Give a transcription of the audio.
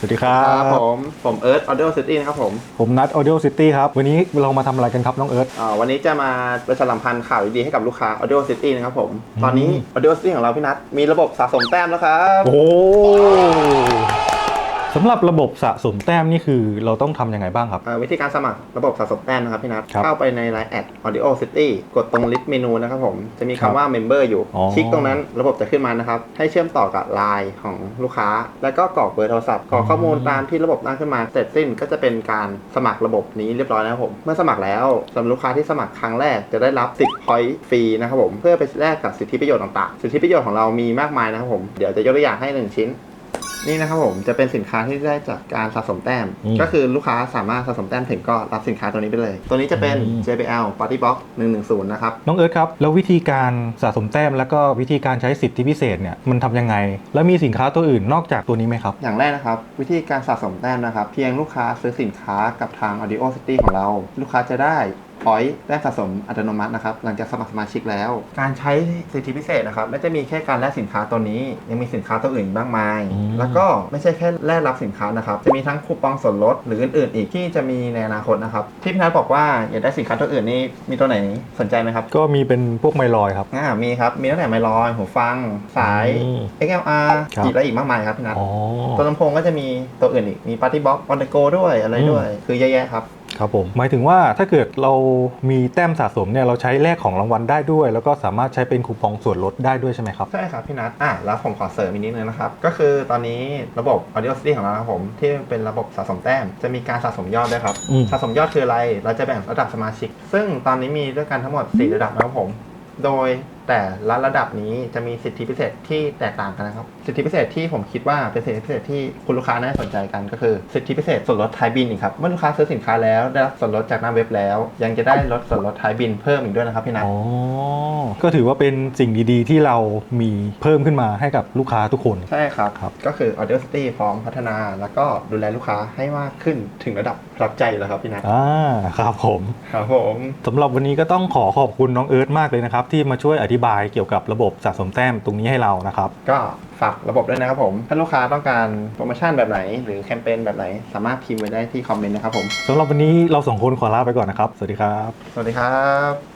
สวัสดีครัครับบ ผมผมเอิร์ธออเดอร์ซิตี้นะครับผมผมนัด Audio City ครับ วันนี้เรามาทำอะไรกันครับน้องเอิร์ธ อ่าวันนี้จะมาประชาสัมพันธ์ข่าวดีๆให้กับลูกค้า Audio City นะครับผม ตอนนี้ Audio City ของเราพี่นัทมีระบบสะสมแต้มแล้วครับ โอ้ สำหรับระบบสะสมแต้มนี่คือเราต้องทำยังไงบ้างครับ อ่าวิธีการสมัครระบบสะสมแต้มนะครับพี่นัทครับเข้าไปใน Line แอด Audio City กดตรงลิสต์เมนูนะครับผม จะมีครัคำบว่า Member อยู่ อ๋อ คลิกตรงนั้นระบบจะขึ้นมานะครับ ให้เชื่อมต่อกับ Line ของลูกค้า แล้วก็กรอกเบอร์โทรศัพท์กรอกข้อมูลตามที่ระบบตั้งขึ้นมา เสร็จสิ้นก็จะเป็นการสมัครระบบนี้เรียบร้อยนะครับผม เมื่อสมัครแล้วสำหรับลูกค้าที่สมัครครั้งแรกจะได้รับ10 point ฟรีนะครับผม เพื่อไปแลกกับสิทธิประโยชน์ต่างๆ สิทธิประโยชน์ของเรามีมากมายนะครับผม เดี๋ยวจะยกตัวอย่างให้หนึ่งชิ้น นี่นะครับผมจะเป็นสินค้าที่ได้จากการสะสมแต้ม อืมก็คือลูกค้าสามารถสะสมแต้มถึงก็รับสินค้าตัวนี้ไปเลย ตัวนี้จะเป็น อืม JBL Party Box 110 นะครับ น้องเอิร์ธครับ แล้ววิธีการสะสมแต้ม แล้วก็วิธีการใช้สิทธิพิเศษเนี่ยมันทำยังไง แล้วมีสินค้าตัวอื่นนอกจากตัวนี้ไหมครับ อย่างแรกนะครับ วิธีการสะสมแต้มนะครับ เพียงลูกค้าซื้อสินค้ากับทาง Audio City ของเรา ลูกค้าจะได้พอยต์แต้มสะสมอัตโนมัตินะครับ หลังจากสมัครสมาชิกแล้ว การใช้สิทธิพิเศษนะครับไม่จะมีแค่การแลกสินค้าตัวนี้ ยังมีสินค้าตัวอื่นอีกมากมาย อืม แล้วก็ไม่ใช่แค่แลกรับสินค้านะครับ จะมีทั้งคูปองส่วนลดหรืออื่น ๆ อีกที่จะมีในอนาคตนะครับ ที่พี่นัทบอกว่าอยากได้สินค้าตัวอื่นนี่มีตัวไหนสนใจไหมครับก็มีเป็นพวกไมลอยครับ อ่ามีครับมีตั้งแต่ไมลอยหูฟัง สาย อืม XLR ครับ อีกและอีกมากมายครับพี่นัท อ๋อ ตัวลำโพงก็จะมีตัวอื่นอีก มี Party Box On the Go ด้วยอะไรด้วย คือเยอะแยะครับ ครับผมหมายถึงว่าถ้าเกิดเรามีแต้มสะสมเนี่ยเราใช้แลกของรางวัลได้ด้วย แล้วก็สามารถใช้เป็นคูปองส่วนลดได้ด้วยใช่ไหมครับใช่ครับพี่นัทอะแล้วผมขอเสริมอีกนิดนึงนะครับ ก็คือตอนนี้ระบบ Audio City ของเราครับผมที่เป็นระบบสะสมแต้ม จะมีการสะสมยอดด้วยครับอืม สะสมยอดคืออะไร เราจะแบ่งระดับสมาชิก ซึ่งตอนนี้มีด้วยกันทั้งหมด 4 ระดับนะครับผม โดย แต่ละระดับนี้จะมีสิทธิพิเศษที่แตกต่างกันนะครับ สิทธิพิเศษที่ผมคิดว่าเป็นสิทธิพิเศษที่คุณลูกค้าน่าสนใจกันก็คือสิทธิพิเศษส่วนลดท้ายบินอีกครับ เมื่อลูกค้าซื้อสินค้าแล้วได้รับส่วนลดจากหน้าเว็บแล้ว ยังจะได้ลดส่วนลดท้ายบินเพิ่มอีกด้วยนะครับพี่นัท อ๋อ ก็ถือว่าเป็นสิ่งดีๆ ที่เรามีเพิ่มขึ้นมาให้กับลูกค้าทุกคน ใช่ครับ ครับ ก็คือ Audio City พร้อมพัฒนา แล้วก็ดูแลลูกค้าให้มากขึ้นถึงระดับประทับใจแล้วครับพี่นัทอ่า ครับผม ครับผมสำหรับวันนี้ก็ต้องขอขอบคุณน้องเอิร์ธมากเลยนะครับที่มาช่วยอธิบายเกี่ยวกับระบบสะสมแต้มตรงนี้ให้เรานะครับ ก็ฝากระบบด้วยนะครับผม ถ้าลูกค้าต้องการโปรโมชั่นแบบไหน หรือแคมเปญแบบไหน สามารถพิมพ์ไว้ได้ที่คอมเมนต์นะครับผมสำหรับวันนี้เราสองคนขอลาไปก่อนนะครับ สวัสดีครับ สวัสดีครับ